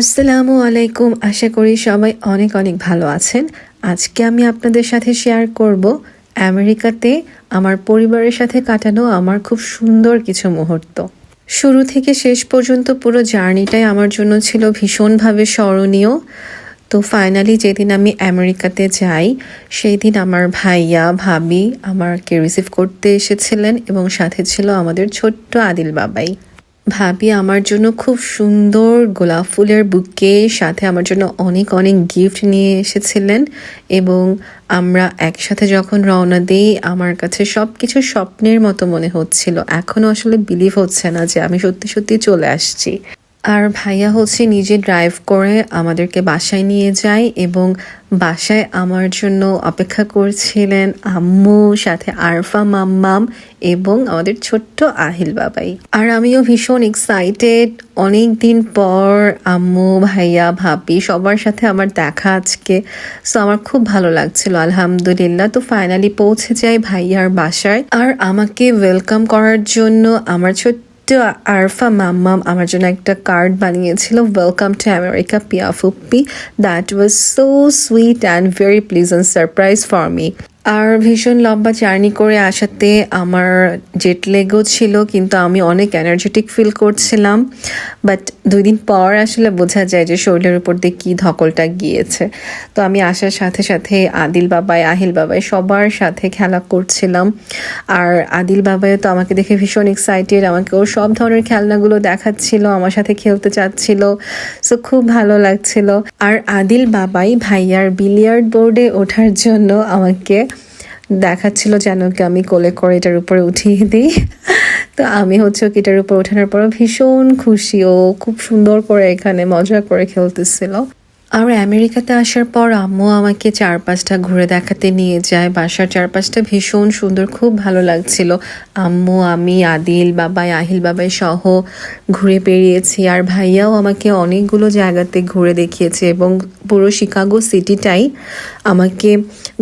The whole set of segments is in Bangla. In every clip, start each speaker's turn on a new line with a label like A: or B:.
A: আসসালামু আলাইকুম। আশা করি সবাই অনেক অনেক ভালো আছেন। আজকে আমি আপনাদের সাথে শেয়ার করব আমেরিকাতে আমার পরিবারের সাথে কাটানো আমার খুব সুন্দর কিছু মুহূর্ত। শুরু থেকে শেষ পর্যন্ত পুরো জার্নিটাই আমার জন্য ছিল ভীষণভাবে স্মরণীয়। তো ফাইনালি যেদিন আমি আমেরিকাতে যাই সেই দিন আমার ভাইয়া, ভাবি আমাকে রিসিভ করতে এসেছিলেন এবং সাথে ছিল আমাদের ছোট্ট আদিল বাবাই। ভাবি আমার জন্য খুব সুন্দর গোলাপ ফুলের বুকে সাথে আমার জন্য অনেক অনেক গিফট নিয়ে এসেছিলেন এবং আমরা একসাথে যখন রওনা দিই, আমার কাছে সব কিছু স্বপ্নের মতো মনে হচ্ছিল। এখনও আসলে বিলিভ হচ্ছে না যে আমি সত্যি সত্যি চলে আসছি। আর ভাইয়া হচ্ছে নিজে ড্রাইভ করে আমাদেরকে বাসায় নিয়ে যায় এবং বাসায় আমার জন্য অপেক্ষা করছিলেন আম্মু, সাথে আরফা মাম্মাম এবং আমাদের ছোট্ট আহিল বাবাই। আর আমিও ভীষণ এক্সাইটেড অনেক দিন পর আম্মু, ভাইয়া, ভাবি সবার সাথে আমার দেখা আজকে। সো আমার খুব ভালো লাগছিল, আলহামদুলিল্লাহ। তো ফাইনালি পৌঁছে যাই ভাইয়ার বাসায়। আর আমাকে ওয়েলকাম করার জন্য আমার ছোট্ট আরফা মাম্মাম আমার জন্য একটা কার্ড বানিয়েছিল welcome to America Pia ফুপ্পি that was so sweet and very pleasant surprise for me আর ভীষণ লম্বা জার্নি করে আসাতে আমার জেট লেগও ছিল, কিন্তু আমি অনেক এনার্জেটিক ফিল করছিলাম। বাট দুই দিন পর আসলে বোঝা যায় যে শরীরের উপর দিয়ে কী ধকলটা গিয়েছে। তো আমি আসার সাথে সাথে আদিল বাবাই, আহিল বাবাই সবার সাথে খেলা করছিলাম। আর আদিল বাবাই তো আমাকে দেখে ভীষণ এক্সাইটেড আমাকে ওর সব ধরনের খেলনাগুলো দেখাচ্ছিল, আমার সাথে খেলতে চাচ্ছিল। সো খুব ভালো লাগছিল। আর আদিল বাবাই ভাইয়ার বিলিয়ার্ড বোর্ডে ওঠার জন্য আমাকে দেখাচ্ছিল যেন কি আমি কোলে করে এটার উপরে উঠিয়ে দিই। তো আমি হচ্ছে ওকে এটার উপর ওঠানোর পর ভীষণ খুশি। ও খুব সুন্দর করে এখানে মজা করে খেলতেছিল। আর, আমেরিকাতে আসার পর আম্মু আমাকে চারপাশটা ঘুরে দেখাতে নিয়ে যায়। বাসার চারপাশটা ভীষণ সুন্দর, খুব ভালো লাগছিল। আম্মু, আমি, আদিল বাবাই আহিল বাবাই সহ ঘুরে পেরিয়েছি আর ভাইয়াও আমাকে অনেকগুলো জায়গাতে ঘুরে দেখিয়েছে এবং পুরো শিকাগো সিটিটাই আমাকে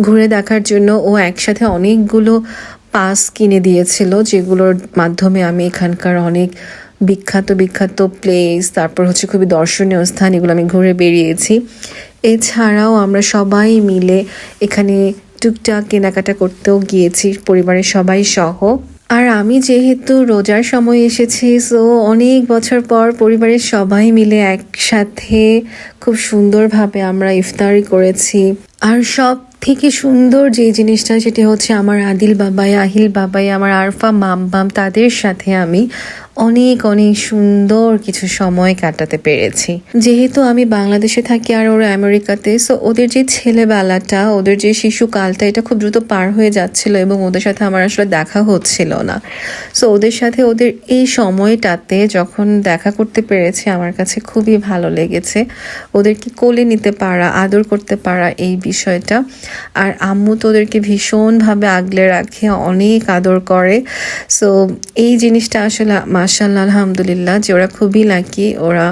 A: ঘুরে দেখার জন্য ও একসাথে অনেকগুলো পাস কিনে দিয়েছিল, যেগুলোর মাধ্যমে আমি এখানকার অনেক বিখ্যাত বিখ্যাত প্লেস তারপর হচ্ছে খুবই দর্শনীয় স্থান, এগুলো আমি ঘুরে বেরিয়েছি। এছাড়াও আমরা সবাই মিলে এখানে টুকটাক কেনাকাটা করতেও গিয়েছি, পরিবারের সবাই সহ। আর আমি যেহেতু রোজার সময় এসেছি সো অনেক বছর পর পরিবারের সবাই মিলে একসাথে খুব সুন্দরভাবে আমরা ইফতারি করেছি। আর সব থেকে সুন্দর যে জিনিসটা, সেটি হচ্ছে আমার আদিল বাবাই, আহিল বাবাই, আমার আরফা মাম্বাম তাদের সাথে আমি অনেক অনেক সুন্দর কিছু সময় কাটাতে পেরেছি। যেহেতু আমি বাংলাদেশে থাকি আর ওরা আমেরিকাতে সো ওদের যে ছেলেবেলাটা, ওদের যে শিশুকালটা, এটা খুব দ্রুত পার হয়ে যাচ্ছিল এবং ওদের সাথে আমার আসলে দেখা হচ্ছিল না। সো ওদের সাথে ওদের এই সময়টাতে যখন দেখা করতে পেরেছি, আমার কাছে খুবই ভালো লেগেছে। ওদেরকে কোলে নিতে পারা, আদর করতে পারা এই বিষয়টা। আর আম্মু তো ওদেরকে ভীষণভাবে আগলে রাখে, অনেক আদর করে। সো এই জিনিসটা আসলে মাসাল্লাহ আলহামদুলিল্লাহ, যে ওরা খুবই লাকি ওরা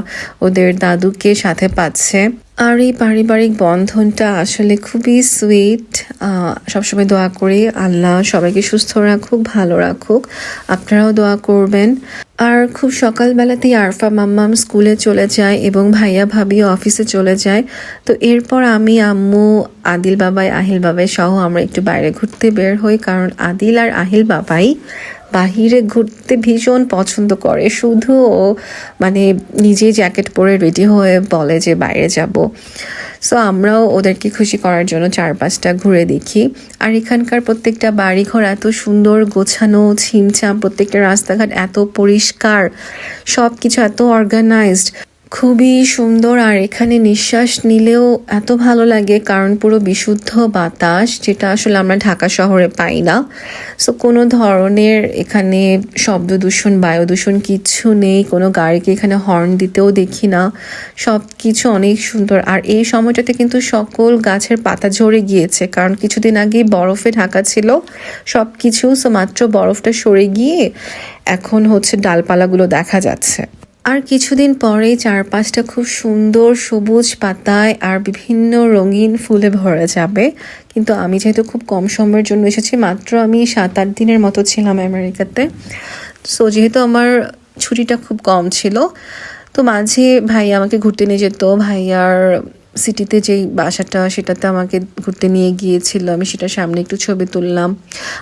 A: ওদের দাদুকে সাথে পাচ্ছে। আর এই পারিবারিক বন্ধনটা আসলে খুবই সুইট সবসময় দোয়া করি, আল্লাহ সবাইকে সুস্থ রাখুক, ভালো রাখুক, আপনারাও দোয়া করবেন। আর খুব সকালবেলাতেই আরফা মাম্মাম স্কুলে চলে যায় এবং ভাইয়া ভাবি অফিসে চলে যায়। তো এরপর আমি, আম্মু, আদিল বাবাই, আহিল বাবাই সহ আমরা একটু বাইরে ঘুরতে বের হই, কারণ আদিল আর আহিল বাবাই বাহিরে ঘুরতে ভীষণ পছন্দ করে। শুধু ও মানে নিজে জ্যাকেট পরে রেডি হয়ে বলে যে বাইরে যাব। সো আমরাও ওদেরকে খুশি করার জন্য চার পাঁচটা ঘুরে দেখি। আর এখানকার প্রত্যেকটা বাড়িঘর এত সুন্দর গোছানো, ছিমছাম, প্রত্যেকটা রাস্তাঘাট এত পরিষ্কার সব কিছু এত অর্গানাইজড খুবই সুন্দর আর এখানে নিঃশ্বাস নিলেও এত ভালো লাগে, কারণ পুরো বিশুদ্ধ বাতাস, যেটা আসলে আমরা ঢাকা শহরে পাই না। সো কোনো ধরনের এখানে শব্দ দূষণ, বায়ু দূষণ কিচ্ছু নেই, কোনো গাড়িকে এখানে হর্ন দিতেও দেখি না। সব কিছু অনেক সুন্দর। আর এই সময়টাতে কিন্তু সকল গাছের পাতা ঝরে গিয়েছে, কারণ কিছুদিন আগেই বরফে ঢাকা ছিল সব কিছু সো মাত্র বরফটা সরে গিয়ে এখন হচ্ছে ডালপালাগুলো দেখা যাচ্ছে। আর কিছুদিন পরেই চারপাশটা খুব সুন্দর সবুজ পাতায় আর বিভিন্ন রঙিন ফুলে ভরা যাবে। কিন্তু আমি যেহেতু খুব কম সময়ের জন্য এসেছি, মাত্র আমি সাত আট দিনের মতো ছিলাম আমেরিকাতে। সো যেহেতু আমার ছুটিটা খুব কম ছিল, তো মাঝে ভাইয়া আমাকে ঘুরতে নিয়ে যেত। ভাইয়ার সিটিতে যেই বাসাটা, সেটাতে আমাকে ঘুরতে নিয়ে গিয়েছিল। আমি সেটা সামনে একটু ছবি তুললাম।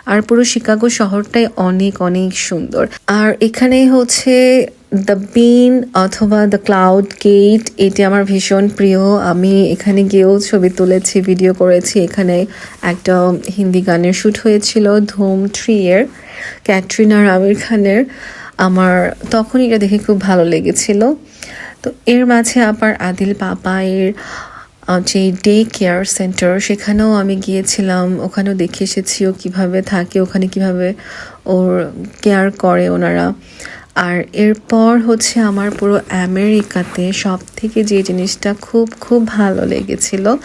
A: আর পুরো শিকাগো শহরটাই অনেক অনেক সুন্দর। আর এখানে হচ্ছে দ্য বিন অথবা দ্য ক্লাউড গেট এটি আমার ভীষণ প্রিয়। আমি এখানে গিয়েও ছবি তুলেছি ভিডিও করেছি। এখানে একটা হিন্দি গানের শ্যুট হয়েছিল, ধুম থ্রি এর ক্যাটরিনার আমির খানের। আমার তখন এটা দেখে খুব ভালো লেগেছিল। তো এর মাঝে আবার আদিল পাপায়ের যে ডে কেয়ার সেন্টার সেখানেও আমি গিয়েছিলাম। ওখানেও দেখে এসেছি ও কীভাবে থাকে, ওখানে কীভাবে ওর কেয়ার করে ওনারা। আর এরপর হচ্ছে আমার পুরো আমেরিকাতে সব থেকে যে জিনিসটা খুব খুব ভালো লেগেছিল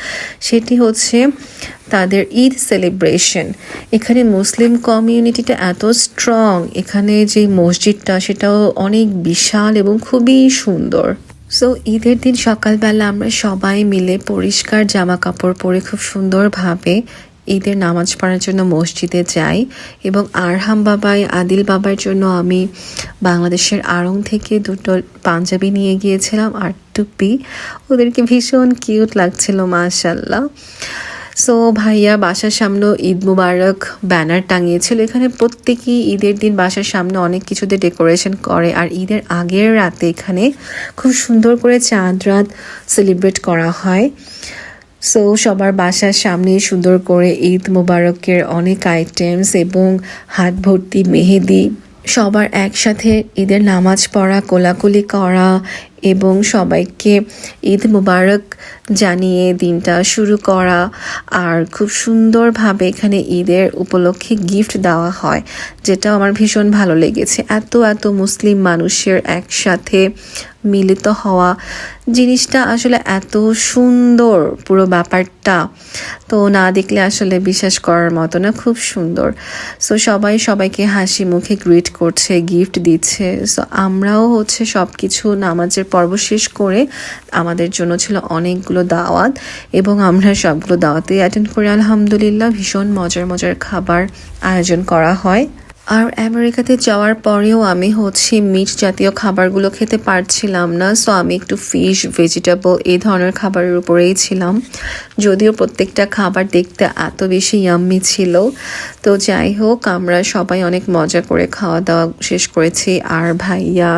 A: সেটি হচ্ছে তাদের ঈদ সেলিব্রেশন। এখানে মুসলিম কমিউনিটিটা এত স্ট্রং, এখানে যে মসজিদটা সেটাও অনেক বিশাল এবং খুবই সুন্দর। সো ঈদের দিন সকালবেলা আমরা সবাই মিলে পরিষ্কার জামা কাপড় পরে খুব সুন্দরভাবে ঈদের নামাজ পড়ার জন্য মসজিদে যাই এবং আরহাম বাবাই, আদিল বাবার জন্য আমি বাংলাদেশের আড়ং থেকে দুটো পাঞ্জাবি নিয়ে গিয়েছিলাম, আর টুপি। ওদেরকে ভীষণ কিউট লাগছিল মাশাল্লাহ সো ভাইয়া, বাসার সামনে ঈদ মুবারক ব্যানার টাঙিয়েছিল। এখানে প্রত্যেকেই ঈদের দিন বাসার সামনে অনেক কিছুতে ডেকোরেশন করে, আর ঈদের আগের রাতে এখানে খুব সুন্দর করে চাঁদ রাত সেলিব্রেট করা হয়। সো সবার বাসার সামনে সুন্দর করে ঈদ মোবারকের অনেক আইটেমস এবং হাত ভর্তি মেহেদি, সবার একসাথে ঈদের নামাজ পড়া, কোলাকুলি করা এবং সবাইকে ঈদ মোবারক জানিয়ে দিনটা শুরু করা। আর খুব সুন্দরভাবে এখানে ঈদের উপলক্ষে গিফট দেওয়া হয় যেটা আমার ভীষণ ভালো লেগেছে। এত এত মুসলিম মানুষের একসাথে মিলিত হওয়া জিনিসটা আসলে এত সুন্দর পুরো ব্যাপারটা। তো না দেখলে আসলে বিশ্বাস করার মতো না, খুব সুন্দর। সো সবাই সবাইকে হাসি মুখে গ্রিট করছে গিফট দিচ্ছে। সো আমরাও হচ্ছে সব কিছু নামাজের পর্ব শেষ করে আমাদের জন্য ছিল অনেকগুলো দাওয়াত এবং আমরা সবগুলো দাওয়াতেই অ্যাটেন্ড করি। আলহামদুলিল্লাহ, ভীষণ মজার মজার খাবার আয়োজন করা হয়। আর আমেরিকাতে যাওয়ার পরেও আমি হচ্ছে মিট জাতীয় খাবারগুলো খেতে পারছিলাম না সো আমি একটু ফিশ ভেজিটেবল এই ধরনের খাবারের উপরেই ছিলাম। যদিও প্রত্যেকটা খাবার দেখতে এত বেশি ইয়াম্মি ছিল। তো যাই হোক, আমরা সবাই অনেক মজা করে খাওয়া দাওয়া শেষ করেছি। আর ভাইয়া,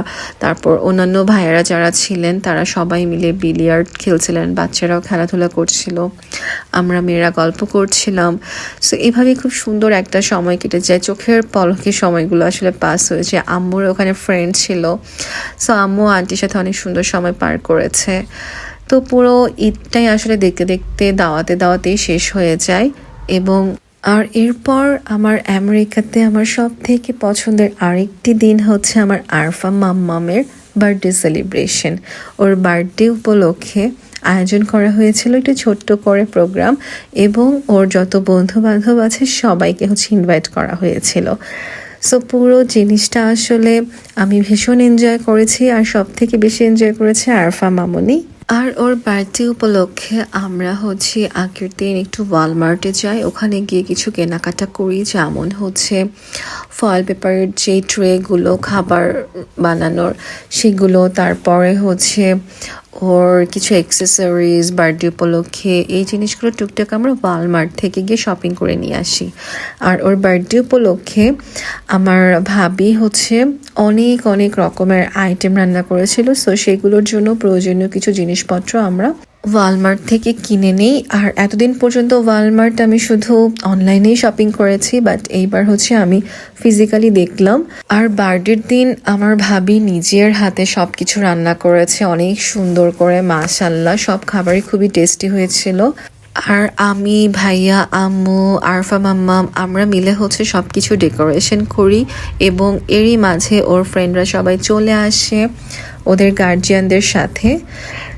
A: তারপর অন্যান্য ভাইয়েরা যারা ছিলেন, তারা সবাই মিলে বিলিয়ার্ড খেলছিলেন, বাচ্চারাও খেলাধুলা করছিল, আমরা মেয়েরা গল্প করছিলাম। সো এভাবে খুব সুন্দর একটা সময় কেটে যায়, চোখের পলকে সময়গুলো আসলে পাস হয়েছে। আম্মুর ওখানে ফ্রেন্ড ছিল। সো আম্মু আন্টির সাথে অনেক সুন্দর সময় পার করেছে। তো পুরো ঈদটাই আসলে দেখতে দেখতে, দাওয়াতে দাওয়াতেই শেষ হয়ে যায়। এবং আর এরপর আমার আমেরিকাতে আমার সব থেকে পছন্দের আরেকটি দিন হচ্ছে আমার আরফা মাম্মামের বার্থডে সেলিব্রেশন ওর বার্থডে উপলক্ষে আয়োজন করা হয়েছিল। একটি ছোট্ট করে প্রোগ্রাম এবং ওর যত বন্ধু বান্ধব আছে সবাইকে হচ্ছে ইনভাইট করা হয়েছিল। সো পুরো জিনিসটা আসলে আমি ভীষণ এনজয় করেছি আর সব থেকে বেশি এনজয় করেছে আরফা মামনি। আর ওর বার্থডে উপলক্ষে আমরা হচ্ছে আগের দিন একটু ওয়ালমার্টে যাই। ওখানে গিয়ে কিছু কেনাকাটা করি। যেমন হচ্ছে ফয়েল পেপারের যে ট্রেগুলো খাবার বানানোর, সেগুলো তারপরে হচ্ছে ওর কিছু অ্যাক্সেসরিজ বার্থডে উপলক্ষে, এই জিনিসগুলো টুকটাক আমরা ওয়ালমার্ট থেকে গিয়ে শপিং করে নিয়ে আসি। আর ওর বার্থডে উপলক্ষে আমার ভাবি হচ্ছে অনেক অনেক রকমের আইটেম রান্না করেছিল সো সেগুলোর জন্য প্রয়োজনীয় কিছু জিনিসপত্র আমরা ওয়ালমার্ট থেকে কিনে নেই। আর এতদিন পর্যন্ত ওয়ালমার্ট আমি শুধু অনলাইনেই শপিং করেছি বাট এইবার হচ্ছে আমি ফিজিক্যালি দেখলাম। আর বার্থডের দিন আমার ভাবি নিজের হাতে সব কিছু রান্না করেছে, অনেক সুন্দর করে মাশাল্লাহ সব খাবারই খুবই টেস্টি হয়েছিল। আর আমি, ভাইয়া, আম্মু, আরফা মাম্মাম আমরা মিলে হচ্ছে সব কিছু ডেকোরেশন করি এবং এরই মাঝে ওর ফ্রেন্ডরা সবাই চলে আসে ওদের গার্জিয়ানদের সাথে।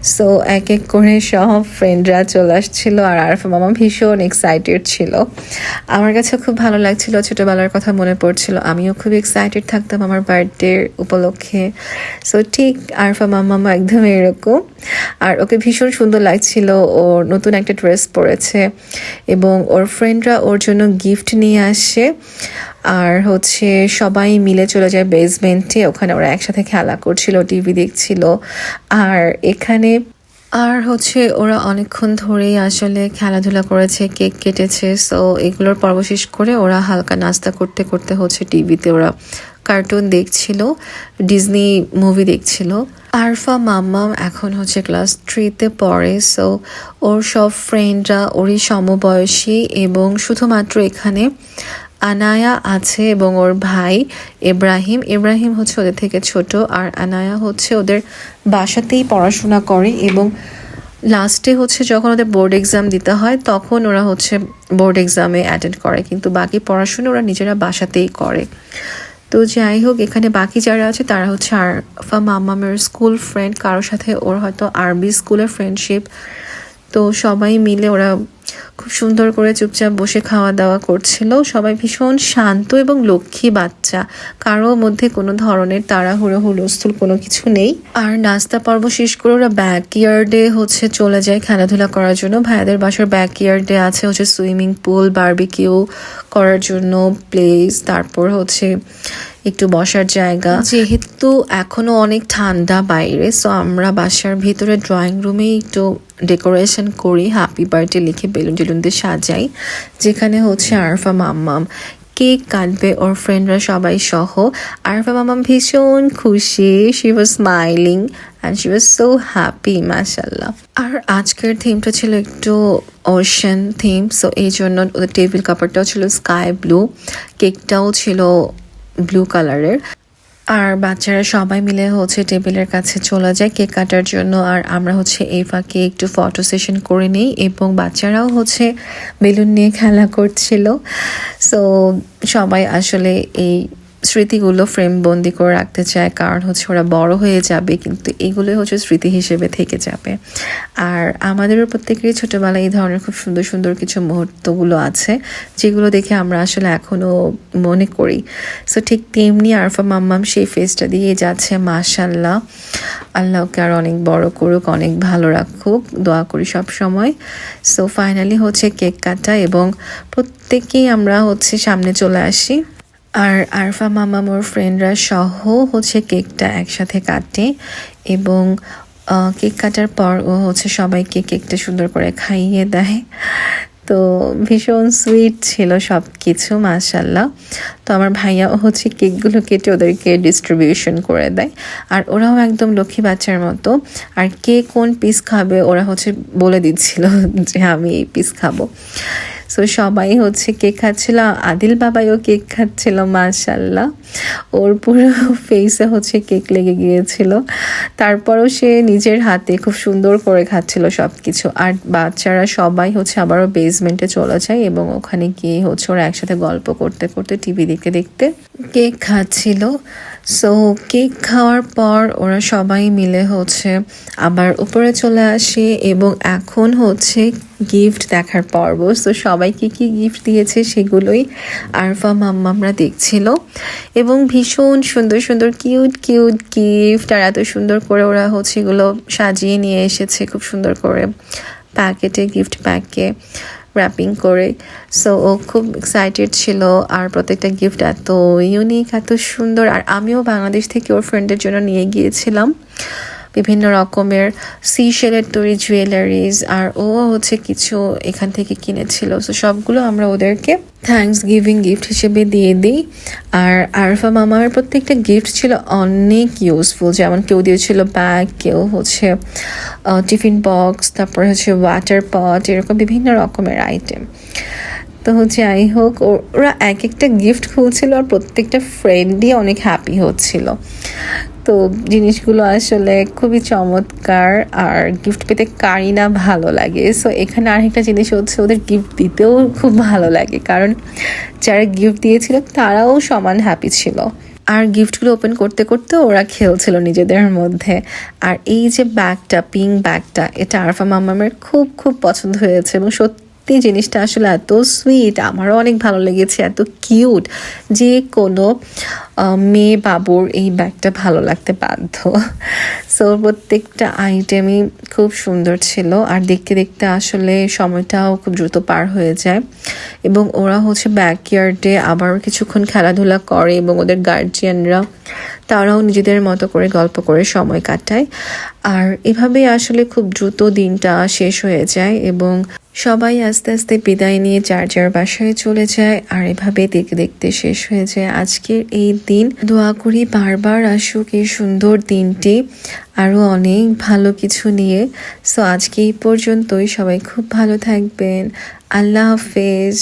A: সো এক এক করে সব ফ্রেন্ডরা চলে আসছিল আর আরফা মামা ভীষণ এক্সাইটেড ছিল। আমার কাছে খুব ভালো লাগছিল, ছোটোবেলার কথা মনে পড়ছিল। আমিও খুব এক্সাইটেড থাকতাম আমার বার্থডে উপলক্ষে। সো ঠিক আরফা মামা একদম এরকম। আর ওকে ভীষণ সুন্দর লাগছিল ও নতুন একটা ড্রেস পরেছে এবং ওর ফ্রেন্ডরা ওর জন্য গিফট নিয়ে আসে। আর হচ্ছে সবাই মিলে চলে যায় বেসমেন্টে ওখানে ওরা একসাথে খেলা করছিল টিভি দেখছিল। আর এখানে আর হচ্ছে ওরা অনেকক্ষণ ধরেই আসলে খেলাধুলা করেছে, কেক কেটেছে সো এগুলোর পর্ব শেষ করে ওরা হালকা নাস্তা করতে করতে হচ্ছে টিভিতে ওরা কার্টুন দেখছিল ডিজনি মুভি দেখছিল। আরফা মাম্মাম এখন হচ্ছে ক্লাস থ্রিতে পড়ে সো ওর সব ফ্রেন্ডরা ওরই সমবয়সী এবং শুধুমাত্র এখানে আনায়া আছে এবং ওর ভাই ইব্রাহিম। ইব্রাহিম হচ্ছে ওদের থেকে ছোট আর আনায়া হচ্ছে ওদের বাসাতেই পড়াশোনা করে এবং লাস্টে হচ্ছে যখন ওদের বোর্ড এক্সাম দিতে হয়, তখন ওরা হচ্ছে বোর্ড এক্সামে অ্যাটেন্ড করে। কিন্তু বাকি পড়াশোনা ওরা নিজেরা বাসাতেই করে। তো যাই হোক, এখানে বাকি যারা আছে, তারা হচ্ছে আরফা মামামের স্কুল ফ্রেন্ড কারোর সাথে ওর হয়তো আরবি স্কুলের ফ্রেন্ডশিপ তো সবাই মিলে ওরা খুব সুন্দর করে চুপচাপ বসে খাওয়া দাওয়া করছিল। সবাই ভীষণ শান্ত এবং লক্ষ্মী বাচ্চা। কারও মধ্যে কোনো ধরনের তাড়াহুড়ো, হুলস্থুল কোনো কিছু নেই। আর নাস্তা পর্ব শেষ করে ওরা ব্যাকইয়ার্ডে হচ্ছে চলে যায় খেলাধুলা করার জন্য। ভাইয়াদের বাসার ব্যাকইয়ার্ডে আছে হচ্ছে সুইমিং পুল বার্বিকিউ করার জন্য প্লেস তারপর হচ্ছে একটু বসার জায়গা। যেহেতু এখনও অনেক ঠান্ডা বাইরে সো আমরা বাসার ভিতরে ড্রয়িং রুমে একটু ডেকোরেশন করি হ্যাপি বার্থডে লিখে বেলুন টেলুন দিয়ে সাজাই, যেখানে হচ্ছে আরফা মাম্মাম কেক কাটবে ওর ফ্রেন্ডরা সবাই সহ। আরফা মামাম ভীষণ খুশি she was smiling and she was so happy মাসাল্লাহ আর আজকের থিমটা ছিল একটু ওশান থিম সো এই জন্য ওদের টেবিল কাপড়টাও ছিল স্কাই ব্লু কেকটাও ছিল ব্লু কালারের আর বাচ্চারা সবাই মিলে হচ্ছে টেবিলের কাছে চলে যায় কেক কাটার জন্য। আর আমরা হচ্ছে এই ফাঁকে একটু ফটো সেশন করে নিই এবং বাচ্চারাও হচ্ছে বেলুন নিয়ে খেলা করছিল। সো সবাই আসলে এই স্মৃতিগুলো ফ্রেম বন্দি করে রাখতে চায়, কারণ হচ্ছে ওরা বড় হয়ে যাবে, কিন্তু এগুলো হচ্ছে স্মৃতি হিসেবে থেকে যাবে। আর আমাদেরও প্রত্যেকেরই ছোটোবেলায় এই ধরনের খুব সুন্দর সুন্দর কিছু মুহূর্তগুলো আছে, যেগুলো দেখে আমরা আসলে এখনও মনে করি। সো ঠিক তেমনি আরফা মাম্মাম সেই ফেসটা দিয়ে যাচ্ছে মাশাল্লাহ আল্লাহকে আর অনেক বড় করুক, অনেক ভালো রাখুক, দোয়া করি সব সময়। সো ফাইনালি হচ্ছে কেক কাটা এবং প্রত্যেকেই আমরা হচ্ছে সামনে চলে আসি। আর আরফা মামা, মোর ফ্রেন্ডরা সহ হচ্ছে কেকটা একসাথে কাটে এবং কেক কাটার পর ও হচ্ছে সবাইকে কেকটা সুন্দর করে খাইয়ে দেয়। তো ভীষণ সুইট ছিল সব কিছু মাশাল্লাহ তো আমার ভাইয়াও হচ্ছে কেকগুলো কেটে ওদেরকে ডিস্ট্রিবিউশন করে দেয়। আর ওরাও একদম লক্ষ্মী বাচ্চার মতো। আর কে কোন পিস খাবে ওরা হচ্ছে বলে দিচ্ছিল যে আমি এই পিস খাব। সো সবাই হচ্ছে কেক খাচ্ছিল আদিল বাবাইও কেক খাচ্ছিল মাশাল্লাহ ওর পুরো ফেসে হচ্ছে কেক লেগে গিয়েছিল। তারপরও সে নিজের হাতে খুব সুন্দর করে খাচ্ছিল সব কিছু আর বাচ্চারা সবাই হচ্ছে আবারও বেসমেন্টে চলে যায় এবং ওখানে গিয়ে হচ্ছে ওরা একসাথে গল্প করতে করতে টিভি দেখতে দেখতে কেক খাচ্ছিল। সো কেক খাওয়ার পর ওরা সবাই মিলে হচ্ছে আবার উপরে চলে আসে এবং এখন হচ্ছে গিফট দেখার পর্ব। সো সবাইকে কি গিফট দিয়েছে সেগুলোই আরফা, মাম্মামরা দেখছিল। এবং ভীষণ সুন্দর সুন্দর কিউট কিউট গিফট আর এত সুন্দর করে ওরা হচ্ছে এগুলো সাজিয়ে নিয়ে এসেছে খুব সুন্দর করে প্যাকেটে গিফট প্যাকে র্যাপিং করে। সো ও খুব এক্সাইটেড ছিল আর প্রত্যেকটা গিফট এত ইউনিক এত সুন্দর। আর আমিও বাংলাদেশ থেকে ওর ফ্রেন্ডের জন্য নিয়ে গিয়েছিলাম। বিভিন্ন রকমের সি শেলের তৈরি জুয়েলারিজ আর ও হচ্ছে কিছু এখান থেকে কিনেছিল। সো সবগুলো আমরা ওদেরকে থ্যাংকস গিভিং গিফট হিসেবে দিয়ে দিই। আর আরফা মামার প্রত্যেকটা গিফট ছিল অনেক ইউজফুল যেমন কেউ দিয়েছিল ব্যাগ কেউ হচ্ছে টিফিন বক্স তারপর হচ্ছে ওয়াটার পট এরকম বিভিন্ন রকমের আইটেম তো হচ্ছে যাই হোক ওরা এক একটা গিফট খুলছিল আর প্রত্যেকটা ফ্রেন্ডই অনেক হ্যাপি হচ্ছিল। তো জিনিসগুলো আসলে খুবই চমৎকার আর গিফট পেতে কারই না ভালো লাগে। সো এখানে আরেকটা জিনিস হচ্ছে ওদের গিফট দিতেও খুব ভালো লাগে। কারণ যারা গিফট দিয়েছিল, তারাও সমান হ্যাপি ছিল। আর গিফটগুলো ওপেন করতে করতে ওরা খেলছিল নিজেদের মধ্যে। আর এই যে ব্যাগটা পিঙ্ক ব্যাগটা এটা আরফা মামামের খুব খুব পছন্দ হয়েছে এবং সত্যি জিনিসটা আসলে এত সুইট আমারও অনেক ভালো লেগেছে, এত কিউট যে কোনো মেয়ে বাবুর এই ব্যাগটা ভালো লাগতে বাধ্য। সো প্রত্যেকটা আইটেমই খুব সুন্দর ছিল। আর দেখতে দেখতে আসলে সময়টাও খুব দ্রুত পার হয়ে যায়। এবং ওরা হচ্ছে ব্যাকইয়ার্ডে আবার কিছুক্ষণ খেলাধুলা করে এবং ওদের গার্জিয়ানরা তারাও নিজেদের মতো করে গল্প করে সময় কাটায়। আর এভাবে আসলে খুব দ্রুত দিনটা শেষ হয়ে যায় এবং সবাই আস্তে আস্তে বিদায় নিয়ে যার যার বাসায় চলে যায়। আর এভাবে দেখতে দেখতে শেষ হয়ে যায়। আজকের এই দিন। দোয়া করি বারবার আসুক এই সুন্দর দিনটি। আরও অনেক ভালো কিছু নিয়ে। সো আজকে এই পর্যন্তই। সবাই খুব ভালো থাকবেন। আল্লাহ হাফেজ।